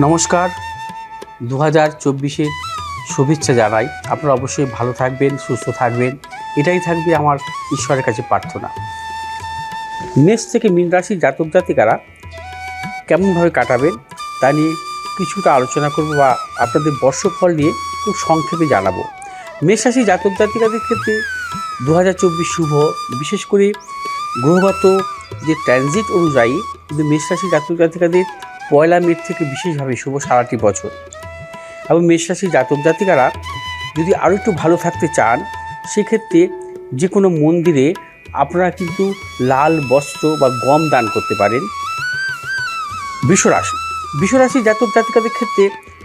নমস্কার। দু হাজার চব্বিশের শুভেচ্ছা জানাই। আপনারা অবশ্যই ভালো থাকবেন, সুস্থ থাকবেন। এটাই থাকবে আমার ঈশ্বরের কাছে প্রার্থনা। মেষ থেকে মীন রাশির জাতক জাতিকারা কেমনভাবে কাটাবেন তা নিয়ে কিছুটা আলোচনা করব বা আপনাদের বর্ষফল নিয়ে খুব সংক্ষেপে জানাব। মেষ রাশি জাতক জাতিকাদের ক্ষেত্রে দু হাজার চব্বিশ শুভ। বিশেষ করে গ্রহগত যে ট্রানজিট অনুযায়ী কিন্তু মেষ রাশি জাতক জাতিকাদের পয়লা মের থেকে বিশেষভাবে শুভ সারাটি বছর। এবং মেষ রাশি জাতক জাতিকারা যদি আরও একটু ভালো থাকতে চান, সেক্ষেত্রে যে কোনো মন্দিরে আপনারা কিন্তু লাল বস্ত্র বা গম দান করতে পারেন। বিশ্বরাশি বিশ্বরাশি জাতক জাতিকাদের ক্ষেত্রে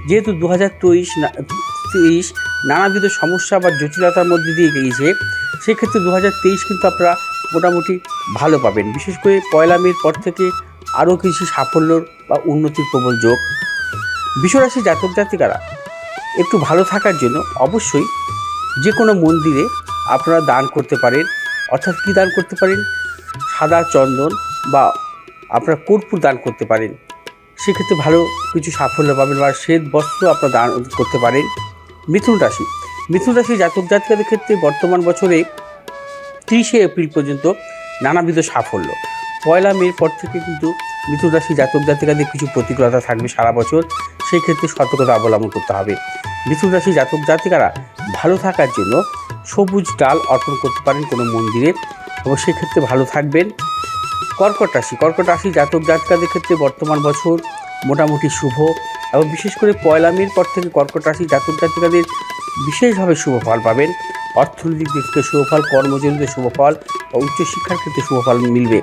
যেহেতু দু হাজার তেইশ তেইশ নানাবিধ সমস্যা বা জটিলতার মধ্যে দিয়ে গিয়েছে, সেক্ষেত্রে দু হাজার তেইশ কিন্তু আপনারা মোটামুটি ভালো পাবেন। বিশেষ করে পয়লা মের পর থেকে আরও কিছু সাফল্যর বা উন্নতির প্রবল যোগ। বিশ্বরাশি জাতক জাতিকারা একটু ভালো থাকার জন্য অবশ্যই যে কোনো মন্দিরে আপনারা দান করতে পারেন, অর্থাৎ কী দান করতে পারেন? সাদা চন্দন বা আপনারা কর্পূর দান করতে পারেন। সেক্ষেত্রে ভালো কিছু সাফল্য পাবেন বা শ্বেত বস্ত্র আপনারা দান করতে পারেন। মিথুন রাশি মিথুন রাশি জাতক জাতিকাদের ক্ষেত্রে বর্তমান বছরে তিরিশে এপ্রিল পর্যন্ত নানাবিধ সাফল্য। পয়লা মের পর থেকে কিন্তু মিথুন রাশি জাতক জাতিকাদের কিছু প্রতিকূলতা থাকবে সারা বছর। সেই ক্ষেত্রে সতর্কতা অবলম্বন করতে হবে। মিথুন রাশি জাতক জাতিকারা ভালো থাকার জন্য সবুজ ডাল অর্পণ করতে পারেন কোনো মন্দিরে এবং সেক্ষেত্রে ভালো থাকবেন। কর্কট রাশি কর্কট রাশি জাতক জাতিকাদের ক্ষেত্রে বর্তমান বছর মোটামুটি শুভ এবং বিশেষ করে পয়লা মের পর থেকে কর্কট রাশি জাতক জাতিকাদের বিশেষভাবে শুভ ফল পাবেন। অর্থনৈতিক দিক থেকে শুভফল কর্মজীবীতে শুভফল বা উচ্চশিক্ষার ক্ষেত্রে শুভফল মিলবে।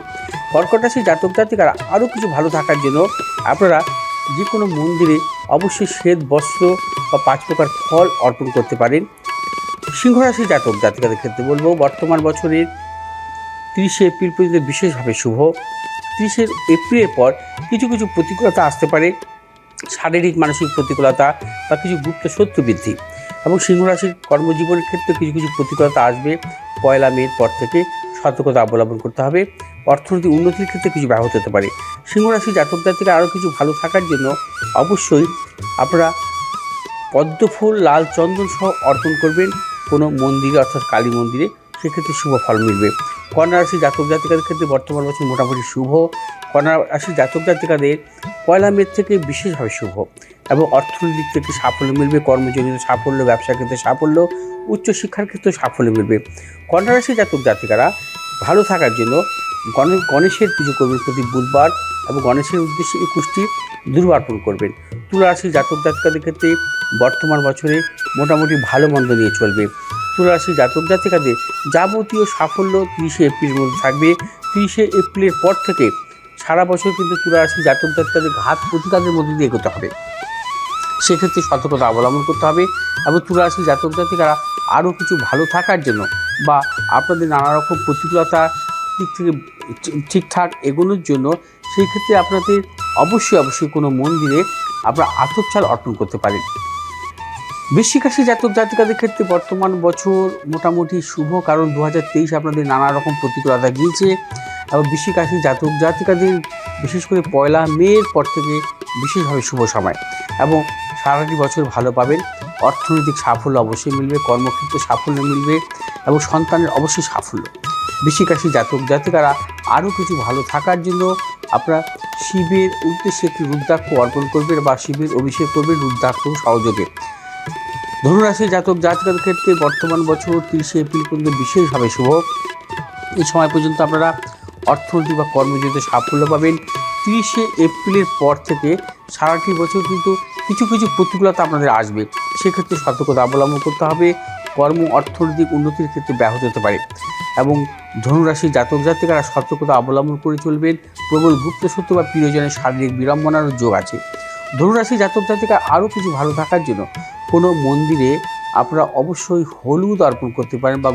কর্কট রাশি জাতক জাতিকারা আরও কিছু ভালো থাকার জন্য আপনারা যে কোনো মন্দিরে অবশ্যই শ্বেত, বস্ত্র বা পাঁচ প্রকার ফল অর্পণ করতে পারেন। সিংহরাশি জাতক জাতিকাদের ক্ষেত্রে বলব, বর্তমান বছরের তিরিশে এপ্রিল পর্যন্ত বিশেষভাবে শুভ। তিরিশে এপ্রিলের পর কিছু কিছু প্রতিকূলতা আসতে পারে। শারীরিক, মানসিক প্রতিকূলতা বা কিছু গুপ্ত সত্য বৃদ্ধি। এবং সিংহরাশির কর্মজীবনের ক্ষেত্রে কিছু কিছু প্রতিকূলতা আসবে। পয়লা মের পর থেকে সতর্কতা অবলম্বন করতে হবে। অর্থনৈতিক উন্নতির ক্ষেত্রে কিছু ব্যাহত হতে পারে। সিংহরাশি জাতক জাতিকা আরও কিছু ভালো থাকার জন্য অবশ্যই আপনারা পদ্মফুল, লাল চন্দন সহ অর্পণ করবেন। কোনো মন্দিরে অর্থাৎ কালী মন্দিরে সেক্ষেত্রে শুভ ফল মিলবে। কন্যা রাশি জাতক জাতিকাদের ক্ষেত্রে বর্তমান বছর মোটামুটি শুভ। কন্যা রাশি জাতক জাতিকাদের পয়লা মের থেকে বিশেষভাবে শুভ এবং অর্থনৈতিক থেকে সাফল্য মিলবে কর্মজনিত সাফল্য ব্যবসা ক্ষেত্রে সাফল্য, উচ্চশিক্ষার ক্ষেত্রে সাফল্য মিলবে। কন্যা রাশি জাতক জাতিকারা ভালো থাকার জন্য গণে- গণেশের পুজো করবেন প্রতি বুধবার এবং গণেশের উদ্দেশ্যে একুশটি দুর্বার্পণ করবেন। তুলা রাশি জাতক জাতিকাদের ক্ষেত্রে বর্তমান বছরে মোটামুটি ভালো মন্দ নিয়ে চলবে। তুলা রাশি জাতক জাতিকাদের যাবতীয় সাফল্য তিরিশে এপ্রিলের মধ্যে থাকবে। তিরিশে এপ্রিলের পর থেকে সারা বছর কিন্তু চুরাশি রাশি জাতক জাতিকাদের ঘাত প্রতিঘাতের মধ্যে দিয়ে এগোতে হবে। সেক্ষেত্রে সতর্কতা অবলম্বন করতে হবে এবং চুরাশি রাশি জাতক জাতিকারা আরও কিছু ভালো থাকার জন্য বা আপনাদের নানা রকম প্রতিকূলতা দিক থেকে ঠিকঠাক এগোনোর জন্য সেই ক্ষেত্রে আপনাদের অবশ্যই অবশ্যই কোনো মন্দিরে আপনারা আতপ অর্পণ করতে পারেন। বৃশ্চিক রাশি জাতক জাতিকাদের ক্ষেত্রে বর্তমান বছর মোটামুটি শুভ, কারণ দু হাজার তেইশ আপনাদের নানা রকম প্রতিকূলতা গিয়েছে। এবং বৃশ্চিক রাশি জাতক জাতিকাদের, বিশেষ করে পয়লা মের পর থেকে বিশেষভাবে শুভ সময় এবং সারাটি বছর ভালো পাবেন। অর্থনৈতিক সাফল্য অবশ্যই মিলবে, কর্মক্ষেত্রে সাফল্য মিলবে এবং সন্তানের অবশ্যই সাফল্য। বৃশ্চিক রাশি জাতক জাতিকারা আরও কিছু ভালো থাকার জন্য আপনারা শিবের উদ্দেশ্যে একটি রুদ্রাক্ষ অর্পণ করবেন বা শিবের অভিষেক করবেন রুদ্রাক্ষ সহযোগে। ধনুরাশি জাতক জাতকের ক্ষেত্রে বর্তমান বছর তিরিশে এপ্রিল পর্যন্ত বিশেষভাবে শুভ। এই সময় পর্যন্ত আপনারা অর্থনৈতিক বা কর্মজীবিত সাফল্য পাবেন। তিরিশে এপ্রিলের পর থেকে সারাটি বছর কিন্তু কিছু কিছু প্রতিকূলতা আপনাদের আসবে। সেক্ষেত্রে সতর্কতা অবলম্বন করতে হবে। কর্ম, অর্থনৈতিক উন্নতির ক্ষেত্রে ব্যাহত হতে পারে। এবং ধনুরাশি জাতক জাতিকারা সতর্কতা অবলম্বন করে চলবেন। প্রবল গুপ্ত সত্য বা প্রিয়জনের শারীরিক বিড়ম্বনারও যোগ আছে। ধনুরাশি জাতক জাতিকা আরও কিছু ভালো থাকার জন্য কোনো মন্দিরে আপনারা অবশ্যই হলুদ অর্পণ করতে পারেন বা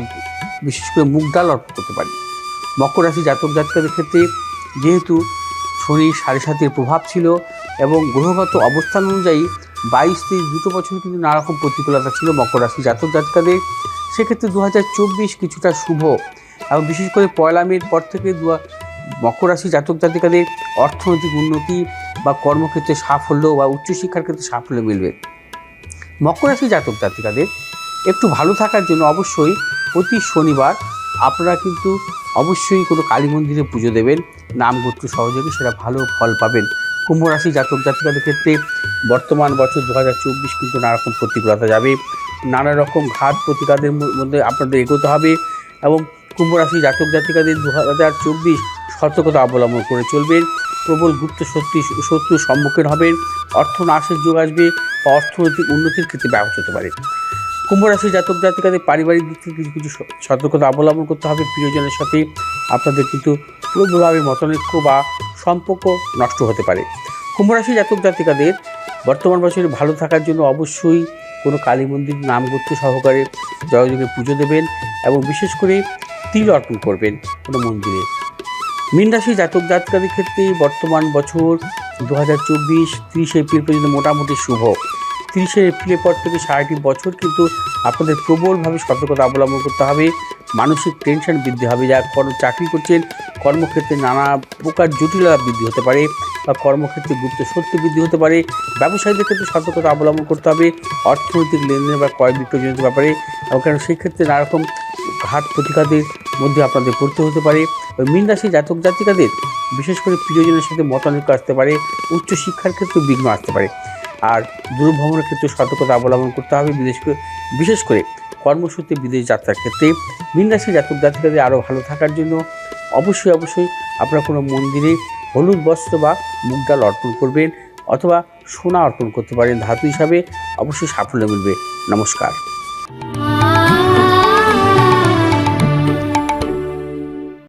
বিশেষ করে মুগ ডাল অর্পণ করতে পারেন। মকর রাশি জাতক জাতকাদের ক্ষেত্রে যেহেতু শনি সাড়ে সাতের প্রভাব ছিল এবং গ্রহগত অবস্থান অনুযায়ী বাইশ তেইশ দুটো বছর কিন্তু নানা রকম প্রতিকূলতা ছিল মকর রাশি জাতক জাতকাদের। সেক্ষেত্রে দু হাজার চব্বিশ কিছুটা শুভ এবং বিশেষ করে পয়লা মের পর থেকে দু মকর রাশি জাতক জাতিকাদের অর্থনৈতিক উন্নতি বা কর্মক্ষেত্রে সাফল্য বা উচ্চশিক্ষার ক্ষেত্রে সাফল্য মিলবে। মকর রাশি জাতক জাতিকাদের একটু ভালো থাকার জন্য অবশ্যই প্রতি শনিবার আপনারা কিন্তু অবশ্যই কোনো কালী মন্দিরে পুজো দেবেন, নাম গোত্র সহযোগে সেটা ভালো ফল পাবেন। কুম্ভ রাশি জাতক জাতিকাদের ক্ষেত্রে বর্তমান বছর দু হাজার চব্বিশ কিন্তু নানা রকম প্রতিকূলতা যাবে। নানা রকম ঘাত প্রতিকাদের মধ্যে আপনাদের এগোতে হবে এবং কুম্ভ রাশি জাতক জাতিকাদের দু হাজার চব্বিশ সতর্কতা অবলম্বন করে চলবেন প্রবল গুপ্ত শক্তি শত্রুর সম্মুখীন হবেন। অর্থ নাশের যোগ আসবে বা অর্থনৈতিক উন্নতির ক্ষেত্রে ব্যাহত হতে পারে। কুম্ভ রাশি জাতক জাতিকাদের পারিবারিক দিক থেকে কিছু কিছু সতর্কতা অবলম্বন করতে হবে। প্রিয়জনের সাথে আপনাদের কিন্তু প্রবলভাবে মতনৈক্য বা সম্পর্ক নষ্ট হতে পারে। কুম্ভ রাশি জাতক জাতিকাদের বর্তমান বছরে ভালো থাকার জন্য অবশ্যই কোনো কালী মন্দির নাম গোত্র সহকারে জয়যোগে পুজো দেবেন এবং বিশেষ করে তিল অর্পণ করবেন কোনো মন্দিরে। মীন রাশি জাতক জাতকাদের ক্ষেত্রে বর্তমান বছর দু হাজার চব্বিশ তিরিশে এপ্রিল পর্যন্ত মোটামুটি শুভ। তিরিশে এপ্রিলের পর থেকে সারাটি বছর কিন্তু আপনাদের প্রবলভাবে সতর্কতা অবলম্বন করতে হবে, মানসিক টেনশন বৃদ্ধি হবে। যা কর্ম চাকরি করছেন, কর্মক্ষেত্রে নানা প্রকার জটিলতা বৃদ্ধি হতে পারে বা কর্মক্ষেত্রে গুপ্ত সত্য বৃদ্ধি হতে পারে। ব্যবসায়ীদের ক্ষেত্রে সতর্কতা অবলম্বন করতে হবে, অর্থনৈতিক লেনদেন বা ক্রয় বিক্রয়জনিত ব্যাপারে। এবং কারণ সেই ক্ষেত্রে নানা রকম ঘাত প্রতিঘাতের মধ্যে আপনাদের পড়তে হতে পারে। ওই মীন রাশি জাতক জাতিকাদের, বিশেষ করে প্রিয়জনের সাথে মতানৈক্য আসতে পারে উচ্চ শিক্ষার ক্ষেত্রে বিঘ্ন আসতে পারে। আর দূর দূরভ্রমণের ক্ষেত্রে সতর্কতা অবলম্বন করতে হবে। বিদেশ বিশেষ করে কর্মসূত্রে বিদেশ যাত্রার ক্ষেত্রে মিনরাশি জাতক জাতিকাদের আরও ভালো থাকার জন্য অবশ্যই অবশ্যই আপনারা কোনো মন্দিরে হলুদ বস্ত্র বা মুগ ডাল অর্পণ করবেন অথবা সোনা অর্পণ করতে পারেন। ধাতু হিসাবে অবশ্যই সাফল্য মিলবে। নমস্কার।